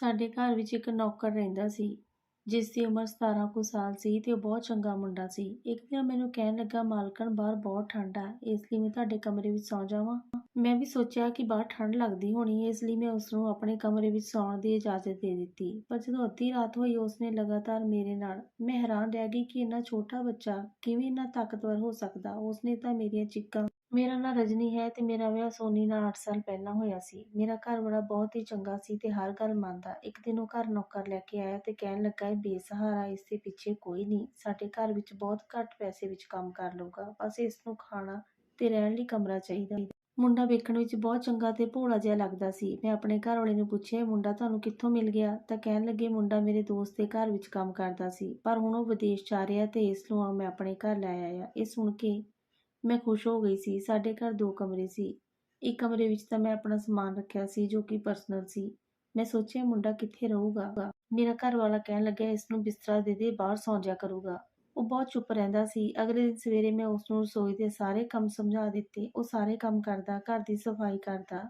ਸਾਡੇ ਘਰ ਵਿੱਚ ਇੱਕ ਨੌਕਰ ਰਹਿੰਦਾ ਸੀ, ਜਿਸ ਦੀ ਉਮਰ 17 ਕੁ ਸਾਲ ਸੀ ਤੇ ਉਹ ਬਹੁਤ ਚੰਗਾ ਮੁੰਡਾ ਸੀ। ਇੱਕ ਦਿਨ ਮੈਨੂੰ ਕਹਿਣ ਲੱਗਾ, ਮਾਲਕਣ, ਬਾਹਰ ਬਹੁਤ ਠੰਡ ਆ, ਇਸ ਲਈ ਮੈਂ ਤੁਹਾਡੇ ਕਮਰੇ ਵਿੱਚ ਸੌਂ ਜਾਵਾਂ। ਮੈਂ ਵੀ ਸੋਚਿਆ ਕਿ ਬਾਹਰ ਠੰਡ ਲੱਗਦੀ ਹੋਣੀ ਇਸ ਲਈ ਮੈਂ ਉਸ ਨੂੰ ਆਪਣੇ ਕਮਰੇ ਵਿੱਚ ਸੌਣ ਦੀ ਇਜਾਜ਼ਤ ਦੇ ਦਿੱਤੀ। ਪਰ ਜਦੋਂ ਅੱਧੀ ਰਾਤ ਹੋਈ, ਉਸਨੇ ਲਗਾਤਾਰ ਮੇਰੇ ਨਾਲ, ਮੈਂ ਹੈਰਾਨ ਰਹਿ ਗਈ ਕਿ ਇੰਨਾ ਛੋਟਾ ਬੱਚਾ ਕਿਵੇਂ ਇੰਨਾ ਤਾਕਤਵਰ ਹੋ ਸਕਦਾ? ਉਸਨੇ ਤਾਂ ਮੇਰੀਆਂ ਚੀਕਾਂ ਮੇਰਾ ਨਾਂ ਰਜਨੀ ਹੈ ਤੇ ਮੇਰਾ ਵਿਆਹ ਸੋਨੀ ਨਾਲ 8 ਸਾਲ ਪਹਿਲਾਂ ਹੋਇਆ ਸੀ। ਮੇਰਾ ਘਰ ਵਾਲਾ ਬਹੁਤ ਹੀ ਚੰਗਾ ਸੀ ਤੇ ਹਰ ਗੱਲ ਮੰਨਦਾ। ਇੱਕ ਦਿਨ ਉਹ ਘਰ ਨੌਕਰ ਲੈ ਕੇ ਆਇਆ ਤੇ ਕਹਿਣ ਲੱਗਾ, ਇਹ ਬੇਸਹਾਰਾ, ਇਸ ਦੇ ਪਿੱਛੇ ਕੋਈ ਨਹੀਂ। ਸਾਡੇ ਘਰ ਵਿੱਚ ਬਹੁਤ ਘੱਟ ਪੈਸੇ ਵਿੱਚ ਕੰਮ ਕਰ ਲਊਗਾ। ਬਸ ਇਸ ਨੂੰ ਖਾਣਾ ਤੇ ਰਹਿਣ ਲਈ ਕਮਰਾ ਚਾਹੀਦਾ ਮੁੰਡਾ ਵੇਖਣ ਵਿੱਚ ਬਹੁਤ ਚੰਗਾ ਤੇ ਭੋਲਾ ਜਿਹਾ ਲੱਗਦਾ ਸੀ। ਮੈਂ ਆਪਣੇ ਘਰ ਵਾਲੇ ਨੂੰ ਪੁੱਛਿਆ, "ਇਹ ਮੁੰਡਾ ਤੁਹਾਨੂੰ ਕਿੱਥੋਂ ਮਿਲ ਗਿਆ? ਤਾਂ ਕਹਿਣ ਲੱਗੇ, ਮੁੰਡਾ ਮੇਰੇ ਦੋਸਤ ਦੇ ਘਰ ਵਿੱਚ ਕੰਮ ਕਰਦਾ ਸੀ। ਪਰ ਹੁਣ ਉਹ ਵਿਦੇਸ਼ ਜਾ ਰਿਹਾ ਤੇ ਇਸ ਨੂੰ ਮੈਂ ਆਪਣੇ ਘਰ ਲੈ ਆਇਆ। ਇਹ ਸੁਣ ਕੇ ਮੈਂ ਖੁਸ਼ ਹੋ ਗਈ ਸੀ। ਸਾਡੇ ਘਰ ਦੋ ਕਮਰੇ ਸੀ। ਇੱਕ ਕਮਰੇ ਵਿੱਚ ਤਾਂ ਮੈਂ ਆਪਣਾ ਸਮਾਨ ਰੱਖਿਆ ਸੀ, ਜੋ ਕਿ ਪਰਸਨਲ ਸੀ। ਮੈਂ ਸੋਚਿਆ, ਮੁੰਡਾ ਕਿੱਥੇ ਰਹੂਗਾ? ਮੇਰਾ ਘਰ ਵਾਲਾ ਕਹਿਣ ਲੱਗਾ ਇਸ ਨੂੰ ਬਿਸਤਰਾ ਦੇ ਦੇ, ਬਾਹਰ ਸੌਂ ਜਾ ਕਰੂਗਾ। ਉਹ ਬਹੁਤ ਚੁੱਪ ਰਹਿੰਦਾ ਸੀ। ਅਗਲੇ ਦਿਨ ਸਵੇਰੇ ਮੈਂ ਉਸ ਨੂੰ ਰਸੋਈ ਦੇ ਸਾਰੇ ਕੰਮ ਸਮਝਾ ਦਿੱਤੇ। ਉਹ ਸਾਰੇ ਕੰਮ ਕਰਦਾ, ਘਰ ਦੀ ਸਫ਼ਾਈ ਕਰਦਾ,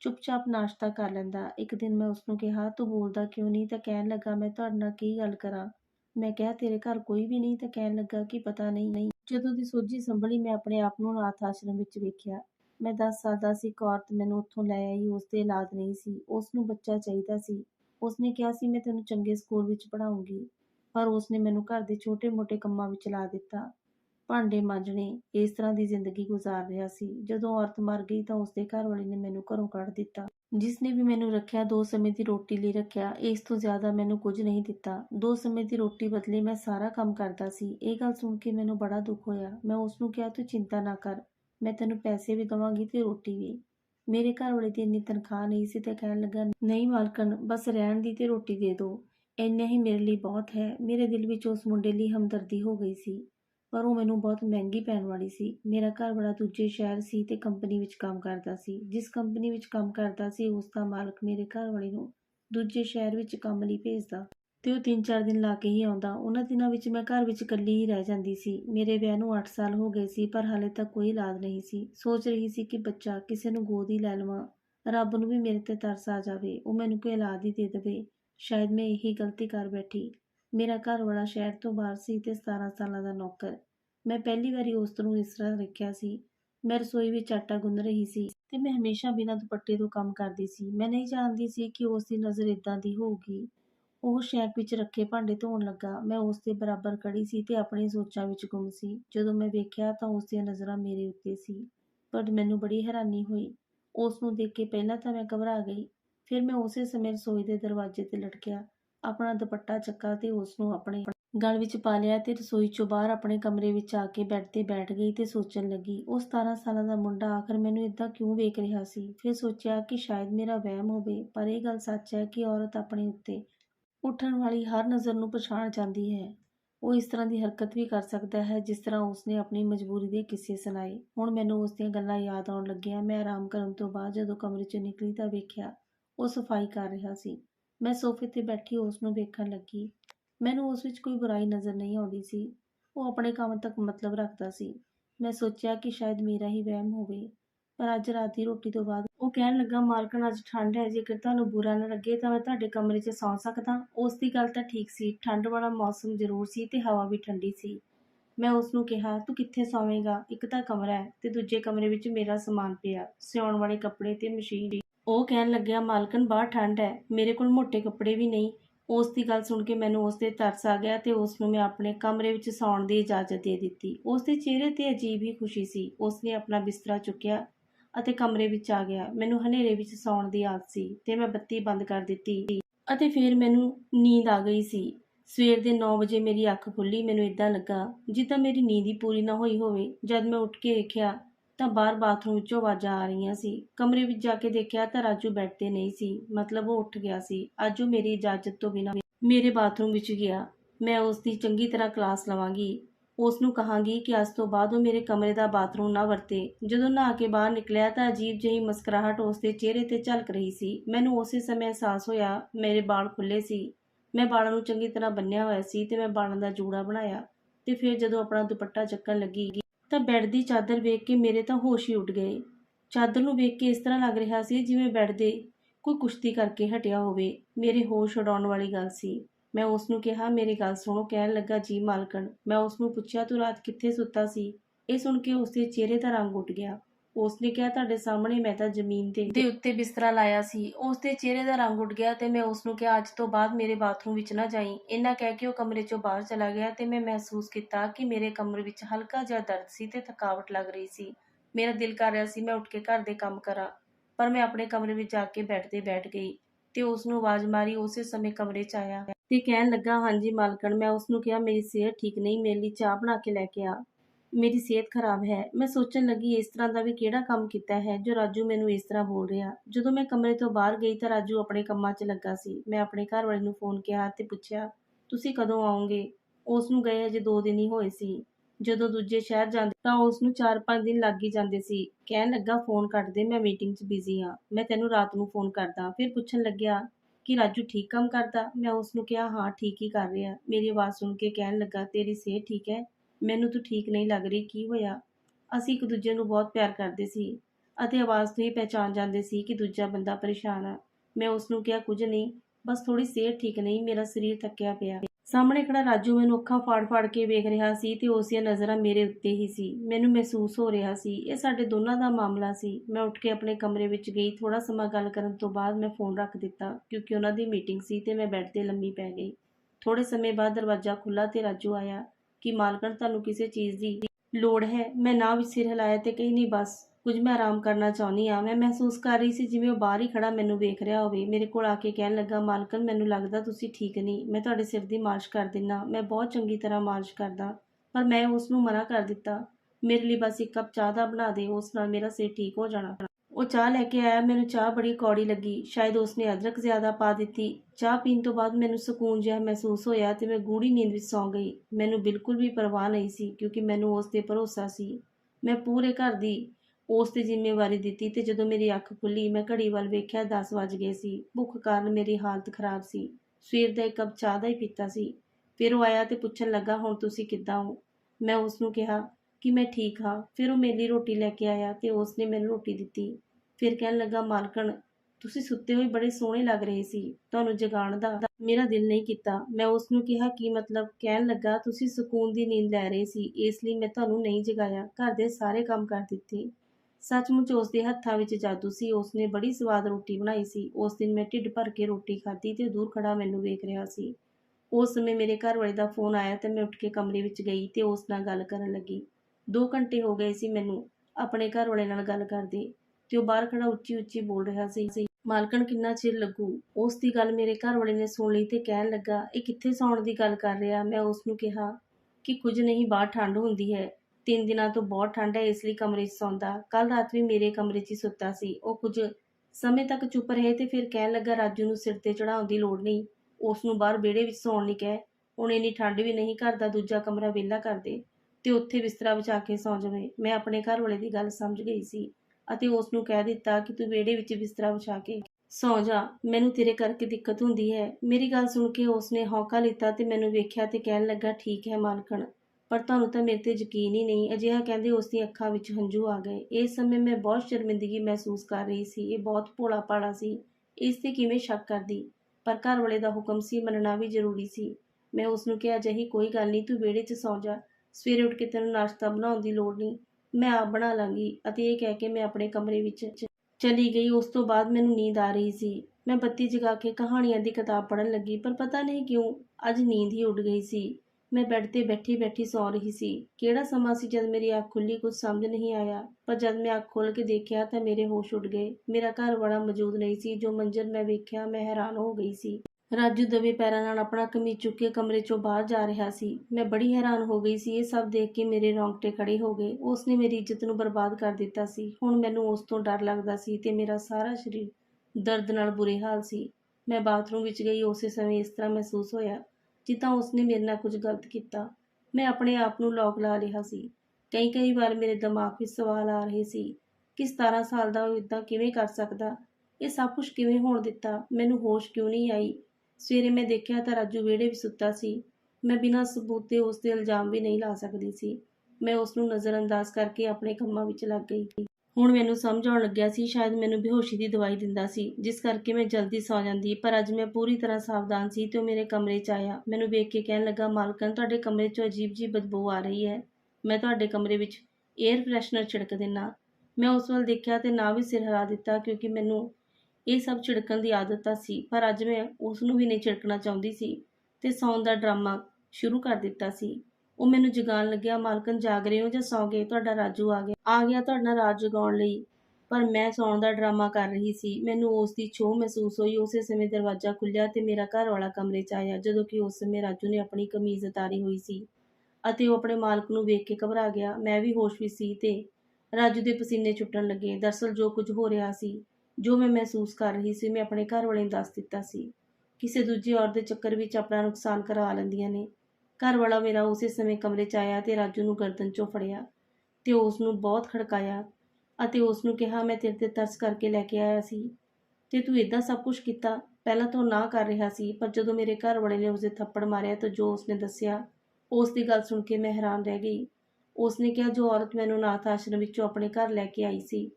ਚੁੱਪਚਾਪ ਨਾਸ਼ਤਾ ਕਰ ਲੈਂਦਾ। ਇੱਕ ਦਿਨ ਮੈਂ ਉਸ ਨੂੰ ਕਿਹਾ, ਤੂੰ ਬੋਲਦਾ ਕਿਉਂ ਨਹੀਂ? ਤਾਂ ਕਹਿਣ ਲੱਗਾ, ਮੈਂ ਤੁਹਾਡੇ ਨਾਲ ਕੀ ਗੱਲ ਕਰਾਂ? ਮੈਂ ਕਿਹਾ, ਤੇਰੇ ਘਰ ਕੋਈ ਵੀ ਨਹੀਂ? ਤਾਂ ਕਹਿਣ ਲੱਗਾ ਕਿ, ਪਤਾ ਨਹੀਂ ਨਹੀਂ। ਜਦੋਂ ਦੀ ਸੋਝੀ ਸੰਭਲੀ, ਮੈਂ ਆਪਣੇ ਆਪ ਨੂੰ ਅਨਾਥ ਆਸ਼ਰਮ ਵਿੱਚ ਵੇਖਿਆ। ਮੈਂ 10 ਸਾਲ ਦਾ ਸੀ ਇੱਕ ਔਰਤ ਮੈਨੂੰ ਉੱਥੋਂ ਲੈ ਆਈ, ਉਸ ਦੇ ਇਲਾਜ ਨਹੀਂ ਸੀ, ਉਸ ਨੂੰ ਬੱਚਾ ਚਾਹੀਦਾ ਸੀ। ਉਸਨੇ ਕਿਹਾ ਸੀ, ਮੈਂ ਤੈਨੂੰ ਚੰਗੇ ਸਕੂਲ ਵਿੱਚ ਪੜ੍ਹਾਉਂਗੀ। ਪਰ ਉਸਨੇ ਮੈਨੂੰ ਘਰ ਦੇ ਛੋਟੇ-ਮੋਟੇ ਕੰਮਾਂ ਵਿੱਚ ਲਾ ਦਿੱਤਾ। ਭਾਂਡੇ ਮਾਂਜਣੇ, ਇਸ ਤਰ੍ਹਾਂ ਦੀ ਜ਼ਿੰਦਗੀ ਗੁਜ਼ਾਰ ਰਿਹਾ ਸੀ। ਜਦੋਂ ਔਰਤ ਮਰ ਗਈ ਤਾਂ ਉਸਦੇ ਘਰ ਵਾਲੇ ਨੇ ਮੈਨੂੰ ਘਰੋਂ ਕੱਢ ਦਿੱਤਾ ਜਿਸ ਨੇ ਵੀ ਮੈਨੂੰ ਰੱਖਿਆ, ਦੋ ਸਮੇਂ ਦੀ ਰੋਟੀ ਲਈ ਰੱਖਿਆ। ਇਸ ਤੋਂ ਜ਼ਿਆਦਾ ਮੈਨੂੰ ਕੁਝ ਨਹੀਂ ਦਿੱਤਾ। ਦੋ ਸਮੇਂ ਦੀ ਰੋਟੀ ਬਦਲੇ ਮੈਂ ਸਾਰਾ ਕੰਮ ਕਰਦਾ ਸੀ। ਇਹ ਗੱਲ ਸੁਣ ਕੇ ਮੈਨੂੰ ਬੜਾ ਦੁੱਖ ਹੋਇਆ। ਮੈਂ ਉਸ ਨੂੰ ਕਿਹਾ, ਤੂੰ ਚਿੰਤਾ ਨਾ ਕਰ। ਮੈਂ ਤੈਨੂੰ ਪੈਸੇ ਵੀ ਦਵਾਂਗੀ ਤੇ ਰੋਟੀ ਵੀ। ਮੇਰੇ ਘਰ ਵਾਲੇ ਦੀ ਇੰਨੀ ਤਨਖਾਹ ਨਹੀਂ ਸੀ ਤੇ ਕਹਿਣ ਲੱਗਾ, ਨਹੀਂ ਮਾਲਕਨ ਬਸ ਰਹਿਣ ਦੀ ਤੇ ਰੋਟੀ ਦੇ ਦਿਓ ਇੰਨਾ ਹੀ ਮੇਰੇ ਲਈ ਬਹੁਤ ਹੈ। ਮੇਰੇ ਦਿਲ ਵਿੱਚ ਉਸ ਮੁੰਡੇ ਲਈ ਹਮਦਰਦੀ ਹੋ ਗਈ ਸੀ। ਪਰ ਉਹ ਮੈਨੂੰ ਬਹੁਤ ਮਹਿੰਗੀ ਪੈਣ ਵਾਲੀ ਸੀ। ਮੇਰਾ ਘਰ ਬੜਾ ਦੂਜੇ ਸ਼ਹਿਰ ਸੀ ਤੇ ਕੰਪਨੀ ਵਿੱਚ ਕੰਮ ਕਰਦਾ ਸੀ। ਜਿਸ ਕੰਪਨੀ ਵਿੱਚ ਕੰਮ ਕਰਦਾ ਸੀ, ਉਸ ਦਾ ਮਾਲਕ ਮੇਰੇ ਘਰ ਵਾਲੇ ਨੂੰ ਦੂਜੇ ਸ਼ਹਿਰ ਵਿੱਚ ਕੰਮ ਲਈ ਭੇਜਦਾ। ਤੇ ਉਹ 3-4 ਦਿਨ ਲਾ ਕੇ ਹੀ ਆਉਂਦਾ। ਉਹਨਾਂ ਦਿਨਾਂ ਵਿੱਚ ਮੈਂ ਘਰ ਵਿੱਚ ਇਕੱਲੀ ਹੀ ਰਹਿ ਜਾਂਦੀ ਸੀ। ਮੇਰੇ ਵਿਆਹ ਨੂੰ 8 ਸਾਲ ਹੋ ਗਏ ਸੀ, ਪਰ ਹਾਲੇ ਤੱਕ ਕੋਈ ਇਲਾਜ ਨਹੀਂ ਸੀ। ਸੋਚ ਰਹੀ ਸੀ ਕਿ ਬੱਚਾ ਕਿਸੇ ਨੂੰ ਗੋਦ ਹੀ ਲੈ ਲਵਾਂ। ਰੱਬ ਨੂੰ ਵੀ ਮੇਰੇ ਤੇ ਤਰਸ ਆ ਜਾਵੇ। ਉਹ ਮੈਨੂੰ ਕੋਈ ਇਲਾਜ ਹੀ ਦੇ ਦੇਵੇ। ਸ਼ਾਇਦ ਮੈਂ ਇਹੀ ਗਲਤੀ ਕਰ ਬੈਠੀ। ਮੇਰਾ ਘਰ ਵਾਲਾ ਸ਼ਹਿਰ ਤੋਂ ਬਾਹਰ ਸੀ ਤੇ 17 ਸਾਲਾਂ ਦਾ ਨੌਕਰ। ਮੈਂ ਪਹਿਲੀ ਵਾਰੀ ਉਸ ਨੂੰ ਇਸ ਤਰ੍ਹਾਂ ਦੇਖਿਆ ਸੀ। ਮੈਂ ਰਸੋਈ ਵਿੱਚ ਆਟਾ ਗੁੰਨ ਰਹੀ ਸੀ ਤੇ ਮੈਂ ਹਮੇਸ਼ਾ ਬਿਨਾਂ ਦੁਪੱਟੇ ਤੋਂ ਕੰਮ ਕਰਦੀ ਸੀ। ਮੈਂ ਨਹੀਂ ਜਾਣਦੀ ਸੀ ਕਿ ਉਸ ਦੀ ਨਜ਼ਰ ਇਦਾਂ ਦੀ ਹੋਊਗੀ। ਉਹ ਸ਼ੈਕ ਵਿੱਚ ਰੱਖੇ ਭਾਂਡੇ ਧੋਣ ਲੱਗਾ। ਮੈਂ ਉਸ ਦੇ ਬਰਾਬਰ ਖੜੀ ਸੀ ਤੇ ਆਪਣੀ ਸੋਚਾਂ ਵਿੱਚ ਗੁੰਮ ਸੀ। ਜਦੋਂ ਮੈਂ ਵੇਖਿਆ ਤਾਂ ਉਸ ਦੀਆਂ ਨਜ਼ਰਾਂ ਮੇਰੇ ਉੱਤੇ ਸੀ, ਪਰ ਮੈਨੂੰ ਬੜੀ ਹੈਰਾਨੀ ਹੋਈ। ਉਸ ਨੂੰ ਦੇਖ ਕੇ ਪਹਿਲਾਂ ਤਾਂ ਮੈਂ ਘਬਰਾ ਗਈ। ਫਿਰ ਮੈਂ ਉਸੇ ਸਮੇਂ ਰਸੋਈ ਦੇ ਦਰਵਾਜ਼ੇ ਤੇ ਲਟਕਿਆ। ਆਪਣਾ ਦੁਪੱਟਾ ਚੱਕਾ ਤੇ ਉਸ ਨੂੰ ਆਪਣੇ ਗਲ ਵਿੱਚ ਪਾ ਲਿਆ ਤੇ ਰਸੋਈ ਚੋਂ ਬਾਹਰ ਆਪਣੇ ਕਮਰੇ ਵਿੱਚ ਆ ਕੇ ਬੈੱਡ ਤੇ ਬੈਠ ਗਈ ਤੇ ਸੋਚਣ ਲੱਗੀ ਉਹ 17 ਸਾਲਾਂ ਦਾ ਮੁੰਡਾ ਆਖਰ ਮੈਨੂੰ ਇਦਾਂ ਕਿਉਂ ਵੇਖ ਰਿਹਾ ਸੀ? ਫਿਰ ਸੋਚਿਆ ਕਿ ਸ਼ਾਇਦ ਮੇਰਾ ਵਹਿਮ ਹੋਵੇ, ਪਰ ਇਹ ਗੱਲ ਸੱਚ ਹੈ ਕਿ ਔਰਤ ਆਪਣੇ ਉੱਤੇ ਉੱਠਣ ਵਾਲੀ ਹਰ ਨਜ਼ਰ ਨੂੰ ਪਛਾਣ ਜਾਂਦੀ ਹੈ। ਉਹ ਇਸ ਤਰ੍ਹਾਂ ਦੀ ਹਰਕਤ ਵੀ ਕਰ ਸਕਦਾ ਹੈ ਜਿਸ ਤਰ੍ਹਾਂ ਉਸਨੇ ਆਪਣੀ ਮਜਬੂਰੀ ਦੇ ਕਿੱਸੇ ਸੁਣਾਏ। ਹੁਣ ਮੈਨੂੰ ਉਸ ਦੀਆਂ ਗੱਲਾਂ ਯਾਦ ਆਉਣ ਲੱਗੀਆਂ। ਮੈਂ ਆਰਾਮ ਕਰਨ ਤੋਂ ਬਾਅਦ ਜਦੋਂ ਕਮਰੇ 'ਚੋਂ ਨਿਕਲੀ ਤਾਂ ਵੇਖਿਆ, ਉਹ ਸਫ਼ਾਈ ਕਰ ਰਿਹਾ ਸੀ। ਮੈਂ ਸੋਫੇ ਤੇ ਬੈਠੀ ਉਸ ਨੂੰ ਵੇਖਣ ਲੱਗੀ। ਮੈਨੂੰ ਉਸ ਵਿੱਚ ਕੋਈ ਬੁਰਾਈ ਨਜ਼ਰ ਨਹੀਂ ਆਉਂਦੀ ਸੀ। ਉਹ ਆਪਣੇ ਕੰਮ ਤੱਕ ਮਤਲਬ ਰੱਖਦਾ ਸੀ। ਮੈਂ ਸੋਚਿਆ ਕਿ ਸ਼ਾਇਦ ਮੇਰਾ ਹੀ ਵਹਿਮ ਹੋਵੇ। ਪਰ ਅੱਜ ਰਾਤ ਦੀ ਰੋਟੀ ਤੋਂ ਬਾਅਦ ਉਹ ਕਹਿਣ ਲੱਗਾ, ਮਾਲਕਣ, ਅੱਜ ਠੰਡ ਹੈ। ਜੇਕਰ ਤੁਹਾਨੂੰ ਬੁਰਾ ਨਾ ਲੱਗੇ ਤਾਂ ਮੈਂ ਤੁਹਾਡੇ ਕਮਰੇ 'ਚ ਸੌਂ ਸਕਦਾ। ਉਸ ਦੀ ਗੱਲ ਤਾਂ ਠੀਕ ਸੀ। ਠੰਡ ਵਾਲਾ ਮੌਸਮ ਜ਼ਰੂਰ ਸੀ ਤੇ ਹਵਾ ਵੀ ਠੰਡੀ ਸੀ। ਮੈਂ ਉਸ ਨੂੰ ਕਿਹਾ, ਤੂੰ ਕਿੱਥੇ ਸੌਵੇਂਗਾ? ਇੱਕ ਤਾਂ ਕਮਰਾ ਹੈ ਤੇ ਦੂਜੇ ਕਮਰੇ ਵਿੱਚ ਮੇਰਾ ਸਮਾਨ ਪਿਆ। ਸਿਉਣ ਵਾਲੇ ਕੱਪੜੇ ਤੇ ਮਸ਼ੀਨ ਉਹ ਕਹਿਣ ਲੱਗਿਆ ਮਾਲਕਨ ਬਾਹਰ ਠੰਡ ਹੈ, ਮੇਰੇ ਕੋਲ ਮੋٹے ਕੱਪੜੇ ਵੀ ਨਹੀਂ। ਉਸ ਦੀ ਗੱਲ ਸੁਣ ਕੇ ਮੈਨੂੰ ਉਸ ਤੇ ਤਰਸ ਆ ਗਿਆ ਤੇ ਉਸ ਨੂੰ ਮੈਂ ਆਪਣੇ ਕਮਰੇ ਵਿੱਚ ਸੌਣ ਦੀ ਇਜਾਜ਼ਤ ਦੇ ਦਿੱਤੀ। ਉਸ ਦੇ ਚਿਹਰੇ ਤੇ ਅਜੀਬ ਹੀ ਖੁਸ਼ੀ ਸੀ। ਉਸ ਨੇ ਆਪਣਾ ਬਿਸਤਰਾ ਚੁੱਕਿਆ ਅਤੇ ਕਮਰੇ ਵਿੱਚ ਆ ਗਿਆ। ਮੈਨੂੰ ਹਨੇਰੇ ਵਿੱਚ ਸੌਣ ਦੀ ਆਦਤ ਸੀ ਤੇ ਮੈਂ ਬੱਤੀ ਬੰਦ ਕਰ ਦਿੱਤੀ ਅਤੇ ਫਿਰ ਮੈਨੂੰ ਨੀਂਦ ਆ ਗਈ ਸੀ। ਸਵੇਰ ਦੇ 9 ਵਜੇ ਮੇਰੀ ਅੱਖ ਖੁੱਲੀ ਮੈਨੂੰ ਇਦਾਂ ਲੱਗਾ ਜਿੱਦਾਂ ਮੇਰੀ ਨੀਂਦ ਹੀ ਪੂਰੀ ਨਾ ਹੋਈ ਹੋਵੇ। ਜਦ ਮੈਂ ਉੱਠ ਕੇ ਵੇਖਿਆ ਤਾਂ ਬਾਹਰ ਬਾਥਰੂਮ ਵਿੱਚੋਂ ਆਵਾਜ਼ਾਂ ਆ ਰਹੀਆਂ ਸੀ। ਕਮਰੇ ਵਿੱਚ ਜਾ ਕੇ ਦੇਖਿਆ ਤਾਂ ਰਾਜੂ ਬੈੱਡ ਤੇ ਨਹੀਂ ਸੀ। ਮਤਲਬ ਉਹ ਉੱਠ ਗਿਆ ਸੀ। ਅੱਜ ਉਹ ਮੇਰੀ ਇਜਾਜ਼ਤ ਤੋਂ ਬਿਨਾਂ ਮੇਰੇ ਬਾਥਰੂਮ ਵਿੱਚ ਗਿਆ। ਮੈਂ ਉਸ ਦੀ ਚੰਗੀ ਤਰ੍ਹਾਂ ਕਲਾਸ ਲਵਾਂਗੀ। ਉਸ ਨੂੰ ਕਹਾਂਗੀ ਕਿ ਅੱਜ ਤੋਂ ਬਾਅਦ ਉਹ ਮੇਰੇ ਕਮਰੇ ਦਾ ਬਾਥਰੂਮ ਨਾ ਵਰਤੇ। ਜਦੋਂ ਨਹਾ ਕੇ ਬਾਹਰ ਨਿਕਲਿਆ ਤਾਂ ਅਜੀਬ ਜਿਹੀ ਮੁਸਕਰਾਹਟ ਉਸ ਦੇ ਚਿਹਰੇ ਤੇ ਝਲਕ ਰਹੀ ਸੀ। ਮੈਨੂੰ ਉਸੇ ਸਮੇਂ ਅਹਿਸਾਸ ਹੋਇਆ, ਮੇਰੇ ਵਾਲ ਖੁੱਲੇ ਸੀ। ਮੈਂ ਵਾਲਾਂ ਨੂੰ ਚੰਗੀ ਤਰ੍ਹਾਂ ਬੰਨਿਆ ਹੋਇਆ ਸੀ ਤੇ ਮੈਂ ਵਾਲਾਂ ਦਾ ਜੂੜਾ ਬਣਾਇਆ ਤੇ ਫਿਰ ਜਦੋਂ ਆਪਣਾ ਦੁਪੱਟਾ ਚੱਕਣ ਲੱਗੀ ਤਾਂ ਬੈੱਡ ਦੀ ਚਾਦਰ ਵੇਖ ਕੇ ਮੇਰੇ ਤਾਂ ਹੋਸ਼ ਹੀ ਉੱਡ ਗਏ। ਚਾਦਰ ਨੂੰ ਵੇਖ ਕੇ ਇਸ ਤਰ੍ਹਾਂ ਲੱਗ ਰਿਹਾ ਸੀ ਜਿਵੇਂ ਬੈੱਡ ਦੇ ਕੋਈ ਕੁਸ਼ਤੀ ਕਰਕੇ ਹਟਿਆ ਹੋਵੇ। ਮੇਰੇ ਹੋਸ਼ ਉਡਾਉਣ ਵਾਲੀ ਗੱਲ ਸੀ। ਮੈਂ ਉਸ ਨੂੰ ਕਿਹਾ, ਮੇਰੀ ਗੱਲ ਸੁਣੋ। ਕਹਿਣ ਲੱਗਾ, ਜੀ, ਮਾਲਕਣ। ਮੈਂ ਉਸ ਨੂੰ ਪੁੱਛਿਆ, ਤੂੰ ਰਾਤ ਕਿੱਥੇ ਸੁੱਤਾ ਸੀ? ਇਹ ਸੁਣ ਕੇ ਉਸ ਦੇ ਚਿਹਰੇ ਦਾ ਰੰਗ ਉੱਡ ਗਿਆ। ਉਸ ਕਿਹਾ, ਤੁਹਾਡੇ ਸਾਹਮਣੇ ਮੈਂ ਤਾਂ ਜ਼ਮੀਨ ਤੇ ਦੇ ਉੱਤੇ ਬਿਸਤਰਾ ਲਾਇਆ ਸੀ। ਉਸ ਦੇ ਚਿਹਰੇ ਦਾ ਰੰਗ ਉੱਡ ਗਿਆ ਤੇ ਮੈਂ ਉਸ ਨੂੰ ਕਿਹਾ, ਅੱਜ ਤੋਂ ਬਾਅਦ ਮੇਰੇ ਬਾਥਰੂਮ ਵਿੱਚ ਨਾ ਜਾਈਂ। ਇੰਨਾ ਕਹਿ ਕੇ ਉਹ ਕਮਰੇ ਚੋਂ ਬਾਹਰ ਚਲਾ ਗਿਆ ਤੇ ਮੈਂ ਮਹਿਸੂਸ ਕੀਤਾ ਕਿ ਮੇਰੇ ਕਮਰੇ ਵਿੱਚ ਹਲਕਾ ਜਿਹਾ ਦਰਦ ਸੀ ਤੇ ਥਕਾਵਟ ਲੱਗ ਰਹੀ ਸੀ। ਮੇਰਾ ਦਿਲ ਕਰ ਰਿਹਾ ਸੀ ਮੈਂ ਉੱਠ ਕੇ ਘਰ ਦੇ ਕੰਮ ਕਰਾਂ, ਪਰ ਮੈਂ ਆਪਣੇ ਕਮਰੇ ਵਿੱਚ ਜਾ ਕੇ ਬੈੱਡ ਤੇ ਬੈਠ ਗਈ ਤੇ ਉਸ ਨੂੰ ਆਵਾਜ਼ ਮਾਰੀ, ਉਸੇ ਸਮੇਂ ਕਮਰੇ 'ਚ ਆਇਆ ਤੇ ਕਹਿਣ ਲੱਗਾ, ਹਾਂਜੀ ਮਾਲਕਣ, ਮੈਂ ਉਸ ਨੂੰ ਕਿਹਾ, ਮੇਰੀ ਸਿਹਤ ਠੀਕ ਨਹੀਂ, ਮੇਰੇ ਲਈ ਚਾਹ ਬਣਾ ਕੇ ਲੈ ਕੇ ਆ। ਮੇਰੀ ਸਿਹਤ ਖਰਾਬ ਹੈ। ਮੈਂ ਸੋਚਣ ਲੱਗੀ, ਇਸ ਤਰ੍ਹਾਂ ਦਾ ਵੀ ਕਿਹੜਾ ਕੰਮ ਕੀਤਾ ਹੈ ਜੋ ਰਾਜੂ ਮੈਨੂੰ ਇਸ ਤਰ੍ਹਾਂ ਬੋਲ ਰਿਹਾ? ਜਦੋਂ ਮੈਂ ਕਮਰੇ ਤੋਂ ਬਾਹਰ ਗਈ ਤਾਂ ਰਾਜੂ ਆਪਣੇ ਕੰਮਾਂ 'ਚ ਲੱਗਾ ਸੀ। ਮੈਂ ਆਪਣੇ ਘਰ ਵਾਲੇ ਨੂੰ ਫੋਨ ਕਿਹਾ ਤੇ ਪੁੱਛਿਆ, ਤੁਸੀਂ ਕਦੋਂ ਆਓਗੇ? ਉਸ ਨੂੰ ਗਏ ਅਜੇ 2 ਦਿਨ ਹੀ ਹੋਏ ਸੀ। ਜਦੋਂ ਦੂਜੇ ਸ਼ਹਿਰ ਜਾਂਦੇ ਤਾਂ ਉਸ ਨੂੰ 4-5 ਦਿਨ ਲੱਗ ਹੀ ਜਾਂਦੇ ਸੀ। ਕਹਿਣ ਲੱਗਾ, ਫੋਨ ਕੱਟ ਦੇ, ਮੈਂ ਮੀਟਿੰਗ 'ਚ ਬਿਜ਼ੀ ਹਾਂ। ਮੈਂ ਤੈਨੂੰ ਰਾਤ ਨੂੰ ਫੋਨ ਕਰਦਾ। ਫਿਰ ਪੁੱਛਣ ਲੱਗਿਆ ਕਿ ਰਾਜੂ ਠੀਕ ਕੰਮ ਕਰਦਾ? ਮੈਂ ਉਸ ਨੂੰ ਕਿਹਾ, ਹਾਂ, ਠੀਕ ਹੀ ਕਰ ਰਿਹਾ। ਮੇਰੀ ਆਵਾਜ਼ ਸੁਣ ਕੇ ਕਹਿਣ ਲੱਗਾ, ਤੇਰੀ ਸਿਹਤ ਠੀਕ ਹੈ? ਮੈਨੂੰ ਤੂੰ ਠੀਕ ਨਹੀਂ ਲੱਗ ਰਹੀ, ਕੀ ਹੋਇਆ? ਅਸੀਂ ਇੱਕ ਦੂਜੇ ਨੂੰ ਬਹੁਤ ਪਿਆਰ ਕਰਦੇ ਸੀ ਅਤੇ ਆਵਾਜ਼ ਤੋਂ ਹੀ ਪਹਿਚਾਨ ਜਾਂਦੇ ਸੀ ਕਿ ਦੂਜਾ ਬੰਦਾ ਪਰੇਸ਼ਾਨ ਆ। ਮੈਂ ਉਸ ਨੂੰ ਕਿਹਾ, ਕੁਝ ਨਹੀਂ, ਬਸ ਥੋੜੀ ਸਿਹਤ ਠੀਕ ਨਹੀਂ, ਮੇਰਾ ਸਰੀਰ ਥੱਕਿਆ ਪਿਆ। ਸਾਹਮਣੇ ਖੜਾ ਰਾਜੂ ਮੈਨੂੰ ਅੱਖਾਂ ਫਾੜ-ਫਾੜ ਕੇ ਵੇਖ ਰਿਹਾ ਸੀ ਤੇ ਉਸ ਦੀਆਂ ਨਜ਼ਰਾਂ ਮੇਰੇ ਉੱਤੇ ਹੀ ਸੀ। ਮੈਨੂੰ ਮਹਿਸੂਸ ਹੋ ਰਿਹਾ ਸੀ, ਇਹ ਸਾਡੇ ਦੋਨਾਂ ਦਾ ਮਾਮਲਾ ਸੀ। ਮੈਂ ਉੱਠ ਕੇ ਆਪਣੇ ਕਮਰੇ ਵਿੱਚ ਗਈ ਥੋੜਾ ਸਮਾਂ ਗੱਲ ਕਰਨ ਤੋਂ ਬਾਅਦ ਮੈਂ ਫੋਨ ਰੱਖ ਦਿੱਤਾ, ਕਿਉਂਕਿ ਉਹਨਾਂ ਦੀ ਮੀਟਿੰਗ ਸੀ ਤੇ ਮੈਂ ਬੈੱਡ ਤੇ ਲੰਮੀ ਪੈ ਗਈ। ਥੋੜੇ ਸਮੇਂ ਬਾਅਦ ਦਰਵਾਜ਼ਾ ਖੁੱਲਾ ਤੇ ਰਾਜੂ ਆਇਆ। ਕਿ ਮਾਲਕਣ ਤੁਹਾਨੂੰ ਕਿਸੇ ਚੀਜ਼ ਦੀ ਲੋੜ ਹੈ, ਮੈਂ ਨਾ ਵੀ ਸਿਰ ਹਿਲਾਇਆ ਤੇ ਕਹੀ, ਨਹੀਂ ਬਸ, ਕੁਝ ਮੈਂ ਆਰਾਮ ਕਰਨਾ ਚਾਹੁੰਦੀ ਆ ਮੈਂ ਮਹਿਸੂਸ ਕਰ ਰਹੀ ਸੀ ਜਿਵੇਂ ਉਹ ਬਾਹਰ ਹੀ ਖੜਾ ਮੈਨੂੰ ਵੇਖ ਰਿਹਾ ਹੋਵੇ। ਮੇਰੇ ਕੋਲ ਆ ਕੇ ਕਹਿਣ ਲੱਗਾ ਮਾਲਕਨ ਮੈਨੂੰ ਲੱਗਦਾ ਤੁਸੀਂ ਠੀਕ ਨਹੀਂ। ਮੈਂ ਤੁਹਾਡੇ ਸਿਰ ਦੀ ਮਾਲਿਸ਼ ਕਰ ਦਿੰਨਾ ਮੈਂ ਬਹੁਤ ਚੰਗੀ ਤਰ੍ਹਾਂ ਮਾਲਿਸ਼ ਕਰਦਾ, ਪਰ ਮੈਂ ਉਸ ਨੂੰ ਮਨਾ ਕਰ ਦਿੱਤਾ। ਮੇਰੇ ਲਈ ਬਸ ਇੱਕ ਕੱਪ ਚਾਹ ਦਾ ਬਣਾ ਦੇ, ਉਸ ਨਾਲ ਮੇਰਾ ਸਿਰ ਠੀਕ ਹੋ ਜਾਣਾ। ਉਹ ਚਾਹ ਲੈ ਕੇ ਆਇਆ, ਮੈਨੂੰ ਚਾਹ ਬੜੀ ਕੌੜੀ ਲੱਗੀ। ਸ਼ਾਇਦ ਉਸਨੇ ਅਦਰਕ ਜ਼ਿਆਦਾ ਪਾ ਦਿੱਤੀ। ਚਾਹ ਪੀਣ ਤੋਂ ਬਾਅਦ ਮੈਨੂੰ ਸਕੂਨ ਜਿਹਾ ਮਹਿਸੂਸ ਹੋਇਆ ਤੇ ਮੈਂ ਗੂੜੀ ਨੀਂਦ ਵਿੱਚ ਸੌਂ ਗਈ। ਮੈਨੂੰ ਬਿਲਕੁਲ ਵੀ ਪਰਵਾਹ ਨਹੀਂ ਸੀ, ਕਿਉਂਕਿ ਮੈਨੂੰ ਉਸ ਤੇ ਭਰੋਸਾ ਸੀ। ਮੈਂ ਪੂਰੇ ਘਰ ਦੀ ਉਸ ਤੇ ਜ਼ਿੰਮੇਵਾਰੀ ਦਿੱਤੀ ਤੇ ਜਦੋਂ ਮੇਰੀ ਅੱਖ ਖੁੱਲੀ, ਮੈਂ ਘੜੀ ਵੱਲ ਵੇਖਿਆ 10 ਵਜ ਗਏ ਸੀ। ਭੁੱਖ ਕਾਰਨ ਮੇਰੀ ਹਾਲਤ ਖਰਾਬ ਸੀ। ਸਵੇਰ ਦਾ ਇੱਕ ਕੱਪ ਚਾਹ ਦਾ ਹੀ ਪੀਤਾ ਸੀ। ਫਿਰ ਉਹ ਆਇਆ ਤੇ ਪੁੱਛਣ ਲੱਗਾ, ਹੁਣ ਤੁਸੀਂ ਕਿੱਦਾਂ ਹੋ? ਮੈਂ ਉਸ ਨੂੰ ਕਿਹਾ ਕਿ ਮੈਂ ਠੀਕ ਹਾਂ। ਫਿਰ ਉਹ ਮੇਰੇ ਲਈ ਰੋਟੀ ਲੈ ਕੇ ਆਇਆ ਤੇ ਉਸ ਨੇ ਮੈਨੂੰ ਰੋਟੀ ਦਿੱਤੀ। ਫਿਰ ਕਹਿਣ ਲੱਗਾ, ਮਾਲਕਣ, ਤੁਸੀਂ ਸੁੱਤੇ ਹੋਏ ਬੜੇ ਸੋਹਣੇ ਲੱਗ ਰਹੇ ਸੀ। ਤੁਹਾਨੂੰ ਜਗਾਉਣ ਦਾ ਮੇਰਾ ਦਿਲ ਨਹੀਂ ਕੀਤਾ। ਮੈਂ ਉਸ ਨੂੰ ਕਿਹਾ ਕਿ ਮਤਲਬ ਕਹਿਣ ਲੱਗਾ, ਤੁਸੀਂ ਸਕੂਨ ਦੀ ਨੀਂਦ ਲੈ ਰਹੇ ਸੀ। ਇਸ ਲਈ ਮੈਂ ਤੁਹਾਨੂੰ ਨਹੀਂ ਜਗਾਇਆ। ਘਰ ਦੇ ਸਾਰੇ ਕੰਮ ਕਰ ਦਿੱਤੇ। ਸੱਚਮੁੱਚ ਉਸ ਦੇ ਹੱਥਾਂ ਵਿੱਚ ਜਾਦੂ ਸੀ। ਉਸ ਨੇ ਬੜੀ ਸਵਾਦ ਰੋਟੀ ਬਣਾਈ ਸੀ। ਉਸ ਦਿਨ ਮੈਂ ਢਿੱਡ ਭਰ ਕੇ ਰੋਟੀ ਖਾਧੀ ਤੇ ਦੂਰ ਖੜਾ ਮੈਨੂੰ ਵੇਖ ਰਿਹਾ ਸੀ। ਉਸ ਸਮੇਂ ਮੇਰੇ ਘਰ ਵਾਲੇ ਦਾ ਫੋਨ ਆਇਆ ਤੇ ਮੈਂ ਉੱਠ ਕੇ ਕਮਰੇ ਵਿੱਚ ਗਈ ਤੇ ਉਸ ਨਾਲ ਗੱਲ ਕਰਨ ਲੱਗੀ। 2 ਘੰਟੇ ਹੋ ਗਏ ਸੀ ਮੈਨੂੰ ਆਪਣੇ ਘਰ ਵਾਲੇ ਨਾਲ ਗੱਲ ਕਰਦੇ ਤੇ ਉਹ ਬਾਹਰ ਖੜਾ ਉੱਚੀ ਉੱਚੀ ਬੋਲ ਰਿਹਾ ਸੀ। ਮਾਲਕਣ ਕਿੰਨਾ ਚਿਰ ਲੱਗੂ? ਉਸ ਦੀ ਗੱਲ ਮੇਰੇ ਘਰ ਵਾਲੇ ਨੇ ਸੁਣ ਲਈ ਤੇ ਕਹਿਣ ਲੱਗਾ, ਇਹ ਕਿੱਥੇ ਸੌਣ ਦੀ ਗੱਲ ਕਰ ਰਿਹਾ? ਮੈਂ ਉਸ ਨੂੰ ਕਿਹਾ ਕਿ ਕੁਝ ਨਹੀਂ, ਬਾਹਰ ਠੰਡ ਹੁੰਦੀ ਹੈ। ਤਿੰਨ ਦਿਨਾਂ ਤੋਂ ਬਹੁਤ ਠੰਡ ਹੈ, ਇਸ ਲਈ ਕਮਰੇ 'ਚ ਸੌਂਦਾ। ਕੱਲ ਰਾਤ ਵੀ ਮੇਰੇ ਕਮਰੇ 'ਚ ਹੀ ਸੁੱਤਾ ਸੀ। ਉਹ ਕੁਝ ਸਮੇਂ ਤੱਕ ਚੁੱਪ ਰਹੇ ਤੇ ਫਿਰ ਕਹਿਣ ਲੱਗਾ, ਰਾਜੂ ਨੂੰ ਸਿਰ ਤੇ ਚੜਾਉਣ ਦੀ ਲੋੜ ਨਹੀਂ। ਉਸ ਨੂੰ ਬਾਹਰ ਵਿਹੜੇ ਵਿੱਚ ਸੌਣ ਲਈ ਕਹਿ। ਹੁਣ ਇੰਨੀ ਠੰਡ ਵੀ ਨਹੀਂ, ਘਰ ਦਾ ਦੂਜਾ ਕਮਰਾ ਵਿਹਲਾ ਕਰਦੇ ਤੇ ਉੱਥੇ ਬਿਸਤਰਾ ਵਿਛਾ ਕੇ ਸੌਂ ਜਾਵੇ। ਮੈਂ ਆਪਣੇ ਘਰ ਵਾਲੇ ਦੀ ਗੱਲ ਸਮਝ ਗਈ ਸੀ ਅਤੇ ਉਸ ਨੂੰ ਕਹਿ ਦਿੱਤਾ ਕਿ ਤੂੰ ਵਿਹੜੇ ਵਿੱਚ ਬਿਸਤਰਾ ਵਿਛਾ ਕੇ ਸੌ ਜਾ। ਮੈਨੂੰ ਤੇਰੇ ਕਰਕੇ ਦਿੱਕਤ ਹੁੰਦੀ ਹੈ। ਮੇਰੀ ਗੱਲ ਸੁਣ ਕੇ ਉਸ ਨੇ ਹੌਕਾ ਲਿੱਤਾ ਤੇ ਮੈਨੂੰ ਵੇਖਿਆ ਤੇ ਕਹਿਣ ਲੱਗਾ, ਠੀਕ ਹੈ ਮਾਲਕਣ, ਪਰ ਤੁਹਾਨੂੰ ਤਾਂ ਮੇਰੇ ਤੇ ਯਕੀਨ ਹੀ ਨਹੀਂ। ਅਜਿਹਾ ਕਹਿੰਦੇ ਉਸ ਦੀਆਂ ਅੱਖਾਂ ਵਿੱਚ ਹੰਝੂ ਆ ਗਏ। ਇਸ ਸਮੇਂ ਮੈਂ ਬਹੁਤ ਸ਼ਰਮਿੰਦਗੀ ਮਹਿਸੂਸ ਕਰ ਰਹੀ ਸੀ। ਇਹ ਬਹੁਤ ਭੋਲਾ ਭਾਲਾ ਸੀ। ਇਸ ਤੇ ਕਿਵੇਂ ਸ਼ੱਕ ਕਰਦੀ? ਪਰ ਘਰ ਵਾਲੇ ਦਾ ਹੁਕਮ ਸੀ, ਮੰਨਣਾ ਵੀ ਜ਼ਰੂਰੀ ਸੀ। ਮੈਂ ਉਸ ਨੂੰ ਕਿਹਾ, ਅਜਿਹੀ ਕੋਈ ਗੱਲ ਨਹੀਂ, ਤੂੰ ਵਿਹੜੇ 'ਚ ਸੌਂ ਜਾ। ਸਵੇਰੇ ਉੱਠ ਕੇ ਤੈਨੂੰ ਨਾਸ਼ਤਾ ਬਣਾਉਣ ਦੀ ਲੋੜ ਨਹੀਂ। ਮੈਂ ਆਪ ਬਣਾ ਲਾਂਗੀ ਅਤੇ ਇਹ ਕਹਿ ਕੇ ਮੈਂ ਆਪਣੇ ਕਮਰੇ ਵਿੱਚ ਚਲੀ ਗਈ। ਉਸ ਤੋਂ ਬਾਅਦ ਮੈਨੂੰ ਨੀਂਦ ਆ ਰਹੀ ਸੀ। ਮੈਂ ਬੱਤੀ ਜਗਾ ਕੇ ਕਹਾਣੀਆਂ ਦੀ ਕਿਤਾਬ ਪੜ੍ਹਨ ਲੱਗੀ, ਪਰ ਪਤਾ ਨਹੀਂ ਕਿਉਂ ਅੱਜ ਨੀਂਦ ਹੀ ਉੱਡ ਗਈ ਸੀ। ਮੈਂ ਬੈੱਡ ਤੇ ਬੈਠੀ ਬੈਠੀ ਸੌਂ ਰਹੀ ਸੀ। ਕਿਹੜਾ ਸਮਾਂ ਸੀ ਜਦ ਮੇਰੀ ਅੱਖ ਖੁੱਲੀ ਕੁਝ ਸਮਝ ਨਹੀਂ ਆਇਆ। ਪਰ ਜਦ ਮੈਂ ਅੱਖ ਖੋਲ੍ਹ ਕੇ ਦੇਖਿਆ ਤਾਂ ਮੇਰੇ ਹੋਸ਼ ਉੱਡ ਗਏ। ਮੇਰਾ ਘਰ ਵਾਲਾ ਮੌਜੂਦ ਨਹੀਂ ਸੀ। ਜੋ ਮੰਜ਼ਰ ਮੈਂ ਵੇਖਿਆ, ਮੈਂ ਹੈਰਾਨ ਹੋ ਗਈ ਸੀ। ਰਾਜੂ ਦਵੇ ਪੈਰਾਂ ਨਾਲ ਆਪਣਾ ਕਮੀਜ਼ ਚੁੱਕ ਕੇ ਕਮਰੇ ਚੋਂ ਬਾਹਰ ਜਾ ਰਿਹਾ ਸੀ। ਮੈਂ ਬੜੀ ਹੈਰਾਨ ਹੋ ਗਈ ਸੀ, ਇਹ ਸਭ ਦੇਖ ਕੇ ਮੇਰੇ ਰੌਂਗਟੇ ਖੜੇ ਹੋ ਗਏ। ਉਸ ਨੇ ਮੇਰੀ ਇੱਜ਼ਤ ਨੂੰ ਬਰਬਾਦ ਕਰ ਦਿੱਤਾ ਸੀ। ਹੁਣ ਮੈਨੂੰ ਉਸ ਤੋਂ ਡਰ ਲੱਗਦਾ ਸੀ ਤੇ ਮੇਰਾ ਸਾਰਾ ਸਰੀਰ ਦਰਦ ਨਾਲ ਬੁਰੇ ਹਾਲ ਸੀ। ਮੈਂ ਬਾਥਰੂਮ ਵਿੱਚ ਗਈ, ਉਸੇ ਸਮੇਂ ਇਸ ਤਰ੍ਹਾਂ ਮਹਿਸੂਸ ਹੋਇਆ ਜਿੱਦਾਂ ਉਸਨੇ ਮੇਰੇ ਨਾਲ ਕੁਝ ਗਲਤ ਕੀਤਾ। ਮੈਂ ਆਪਣੇ ਆਪ ਨੂੰ ਲੌਕ ਲਾ ਰਿਹਾ ਸੀ। ਕਈ ਕਈ ਵਾਰ ਮੇਰੇ ਦਿਮਾਗ ਵਿੱਚ ਸਵਾਲ ਆ ਰਹੇ ਸੀ, ਕਿ 17 ਸਾਲ ਦਾ ਉਹ ਇਦਾਂ ਕਿਵੇਂ ਕਰ ਸਕਦਾ? ਇਹ ਸਭ ਕੁਝ ਕਿਵੇਂ ਹੋਣ ਦਿੱਤਾ? ਮੈਨੂੰ ਹੋਸ਼ ਕਿਉਂ ਨਹੀਂ ਆਈ? ਸਵੇਰੇ ਮੈਂ ਦੇਖਿਆ ਤਾਂ ਰਾਜੂ ਵਿਹੜੇ ਵਿੱਚ ਸੁੱਤਾ ਸੀ। ਮੈਂ ਬਿਨਾਂ ਸਬੂਤ ਦੇ ਉਸ ਤੇ ਇਲਜ਼ਾਮ ਵੀ ਨਹੀਂ ਲਾ ਸਕਦੀ ਸੀ। ਮੈਂ ਉਸ ਨੂੰ ਨਜ਼ਰਅੰਦਾਜ਼ ਕਰਕੇ ਆਪਣੇ ਕੰਮਾਂ ਵਿੱਚ ਲੱਗ ਗਈ। ਹੁਣ ਮੈਨੂੰ ਸਮਝ ਆਉਣ ਲੱਗਿਆ ਸੀ, ਸ਼ਾਇਦ ਮੈਨੂੰ ਬੇਹੋਸ਼ੀ ਦੀ ਦਵਾਈ ਦਿੰਦਾ ਸੀ, ਜਿਸ ਕਰਕੇ ਮੈਂ ਜਲਦੀ ਸੌ ਜਾਂਦੀ। ਪਰ ਅੱਜ ਮੈਂ ਪੂਰੀ ਤਰ੍ਹਾਂ ਸਾਵਧਾਨ ਸੀ ਤੇ ਉਹ ਮੇਰੇ ਕਮਰੇ 'ਚ ਆਇਆ। ਮੈਨੂੰ ਵੇਖ ਕੇ ਕਹਿਣ ਲੱਗਾ ਮਾਲਕਨ ਤੁਹਾਡੇ ਕਮਰੇ 'ਚੋਂ ਅਜੀਬ ਜੀ ਬਦਬੂ ਆ ਰਹੀ ਹੈ। ਮੈਂ ਤੁਹਾਡੇ ਕਮਰੇ ਵਿੱਚ 에ਅਰ ਫਰੈਸ਼ਨਰ ਛਿੜਕ ਦੇਣਾ ਮੈਂ ਉਸ ਵੱਲ ਦੇਖਿਆ ਤੇ ਨਾ ਵੀ ਸਿਰ ਹਿਲਾ ਦਿੱਤਾ, ਕਿਉਂਕਿ ਮੈਨੂੰ ਇਹ ਸਭ ਛਿੜਕਣ ਦੀ ਆਦਤ ਤਾਂ ਸੀ, ਪਰ ਅੱਜ ਮੈਂ ਉਸ ਨੂੰ ਵੀ ਨਹੀਂ ਛਿੜਕਣਾ ਚਾਹੁੰਦੀ ਸੀ ਤੇ ਸੌਣ ਦਾ ਡਰਾਮਾ ਸ਼ੁਰੂ ਕਰ ਦਿੱਤਾ ਸੀ। ਉਹ ਮੈਨੂੰ ਜਗਾਉਣ ਲੱਗਿਆ, ਮਾਲਕਨ ਜਾਗ ਰਹੇ ਹੋ ਜਾਂ ਸੌ ਗਏ? ਤੁਹਾਡਾ ਰਾਜੂ ਆ ਗਿਆ। ਆ ਗਿਆ ਤੁਹਾਡਾ ਰਾਜ ਜਗਾਉਣ ਲਈ। ਪਰ ਮੈਂ ਸੌਣ ਦਾ ਡਰਾਮਾ ਕਰ ਰਹੀ ਸੀ। ਮੈਨੂੰ ਉਸ ਦੀ ਛੋਹ ਮਹਿਸੂਸ ਹੋਈ। ਉਸੇ ਸਮੇਂ ਦਰਵਾਜ਼ਾ ਖੁੱਲਿਆ ਤੇ ਮੇਰਾ ਘਰ ਵਾਲਾ ਕਮਰੇ 'ਚ ਆਇਆ, ਜਦੋਂ ਕਿ ਉਸ ਸਮੇਂ ਰਾਜੂ ਨੇ ਆਪਣੀ ਕਮੀਜ਼ ਉਤਾਰੀ ਹੋਈ ਸੀ ਅਤੇ ਉਹ ਆਪਣੇ ਮਾਲਕ ਨੂੰ ਵੇਖ ਕੇ ਘਬਰਾ ਗਿਆ। ਮੈਂ ਵੀ ਹੋਸ਼ ਵਿੱਚ ਸੀ ਤੇ ਰਾਜੂ ਦੇ ਪਸੀਨੇ ਛੁੱਟਣ ਲੱਗੇ। ਦਰਸਲ ਜੋ ਕੁਝ ਹੋ ਰਿਹਾ ਸੀ ਜੋ ਮੈਂ ਮਹਿਸੂਸ ਕਰ ਰਹੀ ਸੀ, ਮੈਂ ਆਪਣੇ ਘਰ ਵਾਲੇ ਨੂੰ ਦੱਸ ਦਿੱਤਾ ਸੀ। ਕਿਸੇ ਦੂਜੀ ਔਰਤ ਦੇ ਚੱਕਰ ਵਿੱਚ ਆਪਣਾ ਨੁਕਸਾਨ ਕਰਾ ਲੈਂਦੀਆਂ ਨੇ। ਘਰ ਵਾਲਾ ਮੇਰਾ ਉਸੇ ਸਮੇਂ ਕਮਰੇ 'ਚ ਆਇਆ ਤੇ ਰਾਜੂ ਨੂੰ ਗਰਦਨ 'ਚੋਂ ਫੜਿਆ ਤੇ ਉਸ ਨੂੰ ਬਹੁਤ ਖੜਕਾਇਆ ਅਤੇ ਉਸ ਨੂੰ ਕਿਹਾ, ਮੈਂ ਤੇਰੇ ਤੇ ਤਰਸ ਕਰਕੇ ਲੈ ਕੇ ਆਇਆ ਸੀ ਤੇ ਤੂੰ ਇਦਾਂ ਸਭ ਕੁਝ ਕੀਤਾ। ਪਹਿਲਾਂ ਤਾਂ ਉਹ ਨਾ ਕਰ ਰਿਹਾ ਸੀ, ਪਰ ਜਦੋਂ ਮੇਰੇ ਘਰ ਵਾਲੇ ਨੇ ਉਸਦੇ ਥੱਪੜ ਮਾਰਿਆ ਤਾਂ ਜੋ ਉਸਨੇ ਦੱਸਿਆ, ਉਸ ਦੀ ਗੱਲ ਸੁਣ ਕੇ ਮੈਂ ਹੈਰਾਨ ਰਹਿ ਗਈ। ਉਸਨੇ ਕਿਹਾ, ਜੋ ਔਰਤ ਮੈਨੂੰ ਅਨਾਥ ਆਸ਼ਰਮ ਵਿੱਚੋਂ ਆਪਣੇ ਘਰ ਲੈ ਕੇ ਆਈ ਸੀ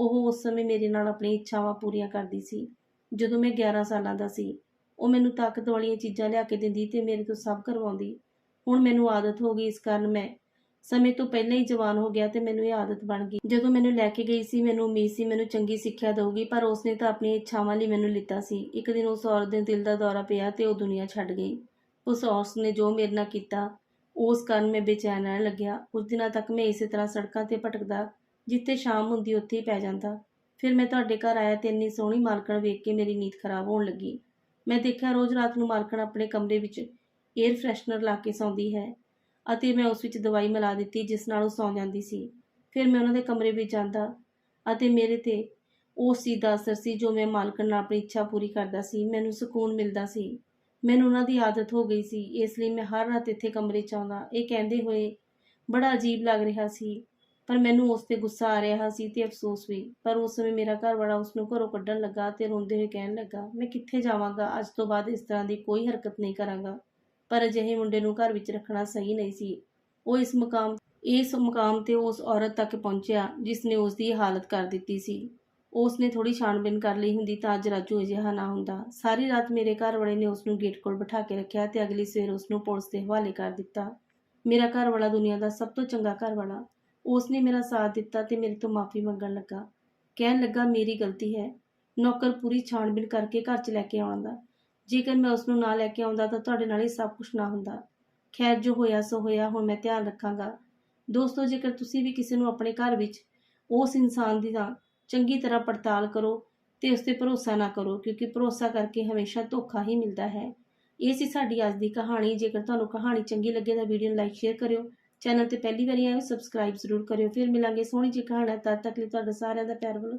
ਉਹ ਉਸ ਸਮੇਂ ਮੇਰੇ ਨਾਲ ਆਪਣੀ ਇੱਛਾਵਾਂ ਪੂਰੀਆਂ ਕਰਦੀ ਸੀ। ਜਦੋਂ ਮੈਂ 11 ਸਾਲਾਂ ਦਾ ਸੀ, ਉਹ ਮੈਨੂੰ ਤਾਕਤ ਵਾਲੀਆਂ ਚੀਜ਼ਾਂ ਲਿਆ ਕੇ ਦਿੰਦੀ ਤੇ ਮੇਰੇ ਤੋਂ ਸਭ ਕਰਵਾਉਂਦੀ। ਹੁਣ ਮੈਨੂੰ ਆਦਤ ਹੋ ਗਈ ਇਸ ਕਾਰਨ ਮੈਂ ਸਮੇਂ ਤੋਂ ਪਹਿਲਾਂ ਹੀ ਜਵਾਨ ਹੋ ਗਿਆ ਤੇ ਮੈਨੂੰ ਇਹ ਆਦਤ ਬਣ ਗਈ। ਜਦੋਂ ਮੈਨੂੰ ਲੈ ਕੇ ਗਈ ਸੀ, ਮੈਨੂੰ ਉਮੀਦ ਸੀ ਮੈਨੂੰ ਚੰਗੀ ਸਿੱਖਿਆ ਦੇਊਗੀ, ਪਰ ਉਸਨੇ ਤਾਂ ਆਪਣੀਆਂ ਇੱਛਾਵਾਂ ਲਈ ਮੈਨੂੰ ਲਿੱਤਾ ਸੀ। ਇੱਕ ਦਿਨ ਉਸ ਔਰਤ ਦੇ ਦਿਲ ਦਾ ਦੌਰਾ ਪਿਆ ਤੇ ਉਹ ਦੁਨੀਆ ਛੱਡ ਗਈ। ਉਸ ਔਰਤ ਨੇ ਜੋ ਮੇਰੇ ਨਾਲ ਕੀਤਾ, ਉਸ ਕਾਰਨ ਮੈਂ ਬੇਚੈਨ ਰਹਿਣ ਲੱਗਿਆ। ਕੁਝ ਦਿਨਾਂ ਤੱਕ ਮੈਂ ਇਸੇ ਤਰ੍ਹਾਂ ਸੜਕਾਂ ਤੇ ਭਟਕਦਾ ਜਿੱਥੇ ਸ਼ਾਮ ਹੁੰਦੀ ਉੱਥੇ ਹੀ ਪੈ ਜਾਂਦਾ। ਫਿਰ ਮੈਂ ਤੁਹਾਡੇ ਘਰ ਆਇਆ ਤੇ ਇੰਨੀ ਸੋਹਣੀ ਮਾਲਕਣ ਵੇਖ ਕੇ ਮੇਰੀ ਨੀਂਦ ਖਰਾਬ ਹੋਣ ਲੱਗੀ। ਮੈਂ ਦੇਖਿਆ ਰੋਜ਼ ਰਾਤ ਨੂੰ ਮਾਲਕਣ ਆਪਣੇ ਕਮਰੇ ਵਿੱਚ 에ਅਰ ਫਰੈਸ਼ਨਰ ਲਾ ਕੇ ਸੌਂਦੀ ਹੈ ਅਤੇ ਮੈਂ ਉਸ ਵਿੱਚ ਦਵਾਈ ਮਿਲਾ ਦਿੱਤੀ ਜਿਸ ਨਾਲ ਉਹ ਸੌਂ ਜਾਂਦੀ ਸੀ। ਫਿਰ ਮੈਂ ਉਹਨਾਂ ਦੇ ਕਮਰੇ ਵਿੱਚ ਜਾਂਦਾ ਅਤੇ ਮੇਰੇ ਤੇ ਉਸ ਚੀਜ਼ ਦਾ ਅਸਰ ਸੀ ਜੋ ਮੈਂ ਮਾਲਕਣ ਨਾਲ ਆਪਣੀ ਇੱਛਾ ਪੂਰੀ ਕਰਦਾ ਸੀ। ਮੈਨੂੰ ਸਕੂਨ ਮਿਲਦਾ ਸੀ। ਮੈਨੂੰ ਉਹਨਾਂ ਦੀ ਆਦਤ ਹੋ ਗਈ ਸੀ। ਇਸ ਲਈ ਮੈਂ ਹਰ ਰਾਤ ਇੱਥੇ ਕਮਰੇ 'ਚ ਆਉਂਦਾ। ਇਹ ਕਹਿੰਦੇ ਹੋਏ ਬੜਾ ਅਜੀਬ ਲੱਗ ਰਿਹਾ ਸੀ। ਪਰ ਮੈਨੂੰ ਉਸ ਤੇ ਗੁੱਸਾ ਆ ਰਿਹਾ ਸੀ ਤੇ ਅਫਸੋਸ ਵੀ। ਪਰ ਉਸ ਸਮੇਂ ਮੇਰਾ ਘਰ ਵਾਲਾ ਉਸ ਨੂੰ ਘਰੋਂ ਕੱਢਣ ਲੱਗਾ ਤੇ ਰੋਂਦੇ ਹੋਏ ਕਹਿਣ ਲੱਗਾ, ਮੈਂ ਕਿੱਥੇ ਜਾਵਾਂਗਾ? ਅੱਜ ਤੋਂ ਬਾਅਦ ਇਸ ਤਰ੍ਹਾਂ ਦੀ ਕੋਈ ਹਰਕਤ ਨਹੀਂ ਕਰਾਂਗਾ। ਪਰ ਅਜਿਹੇ ਮੁੰਡੇ ਨੂੰ ਘਰ ਵਿੱਚ ਰੱਖਣਾ ਸਹੀ ਨਹੀਂ ਸੀ। ਉਹ ਇਸ ਮੁਕਾਮ ਇਸ ਮੁਕਾਮ ਤੇ ਉਸ ਔਰਤ ਤੱਕ ਪਹੁੰਚਿਆ, ਜਿਸ ਨੇ ਉਸ ਦੀ ਹਾਲਤ ਕਰ ਦਿੱਤੀ ਸੀ। ਉਸ ਨੇ ਥੋੜੀ ਛਾਣਬੀਨ ਕਰ ਲਈ ਹੁੰਦੀ ਤਾਂ ਅੱਜ ਰਾਜੂ ਅਜਿਹਾ ਨਾ ਹੁੰਦਾ। ਸਾਰੀ ਰਾਤ ਮੇਰੇ ਘਰ ਵਾਲੇ ਨੇ ਉਸ ਨੂੰ ਗੇਟ ਕੋਲ ਬਿਠਾ ਕੇ ਰੱਖਿਆ ਤੇ ਅਗਲੀ ਸਵੇਰ ਉਸ ਨੂੰ ਪੁਲਿਸ ਦੇ ਹਵਾਲੇ ਕਰ ਦਿੱਤਾ। ਮੇਰਾ ਘਰ ਵਾਲਾ ਦੁਨੀਆ ਦਾ ਸਭ ਤੋਂ ਚੰਗਾ ਘਰ ਵਾਲਾ ਉਸ ਨੇ ਮੇਰਾ ਸਾਥ ਦਿੱਤਾ ਤੇ ਮੇਰੇ ਤੋਂ ਮਾਫੀ ਮੰਗਣ ਲੱਗਾ। ਕਹਿਣ ਲੱਗਾ, ਮੇਰੀ ਗਲਤੀ ਹੈ। ਨੌਕਰ ਪੂਰੀ ਛਾਣਬੀਨ ਕਰਕੇ ਘਰ 'ਚ ਲੈ ਕੇ ਆਉਂਦਾ। ਜੇਕਰ ਮੈਂ ਉਸ ਨੂੰ ਨਾ ਲੈ ਕੇ ਆਉਂਦਾ ਤਾਂ ਤੁਹਾਡੇ ਨਾਲ ਇਹ ਸਭ ਕੁਝ ਨਾ ਹੁੰਦਾ। ਖੈਰ, ਜੋ ਹੋਇਆ ਸੋ ਹੋਇਆ, ਹੁਣ ਮੈਂ ਧਿਆਨ ਰੱਖਾਂਗਾ। ਦੋਸਤੋ, ਜੇਕਰ ਤੁਸੀਂ ਵੀ ਕਿਸੇ ਨੂੰ ਆਪਣੇ ਘਰ ਵਿੱਚ ਉਸ ਇਨਸਾਨ ਦੀ ਤਾਂ ਚੰਗੀ ਤਰ੍ਹਾਂ ਪੜਤਾਲ ਕਰੋ ਤੇ ਉਸ ਤੇ ਭਰੋਸਾ ਨਾ ਕਰੋ, ਕਿਉਂਕਿ ਭਰੋਸਾ ਕਰਕੇ ਹਮੇਸ਼ਾ ਧੋਖਾ ਹੀ ਮਿਲਦਾ ਹੈ। ਇਹ ਸੀ ਸਾਡੀ ਅੱਜ ਦੀ ਕਹਾਣੀ। ਜੇਕਰ ਤੁਹਾਨੂੰ ਕਹਾਣੀ ਚੰਗੀ ਲੱਗੇ ਤਾਂ ਵੀਡੀਓ ਨੂੰ ਲਾਈਕ, ਸ਼ੇਅਰ ਕਰਿਓ। ਚੈਨਲ ਤੇ ਪਹਿਲੀ ਵਾਰੀ ਆਏ ਸਬਸਕ੍ਰਾਈਬ ਜ਼ਰੂਰ ਕਰਿਓ। ਫਿਰ ਮਿਲਾਂਗੇ ਸੋਹਣੀ ਜਿਹੀ ਕਹਾਣੀ, ਤਦ ਤੱਕ ਲਈ ਤੁਹਾਡਾ ਸਾਰਿਆਂ ਦਾ ਪਿਆਰ ਵੱਲੋਂ।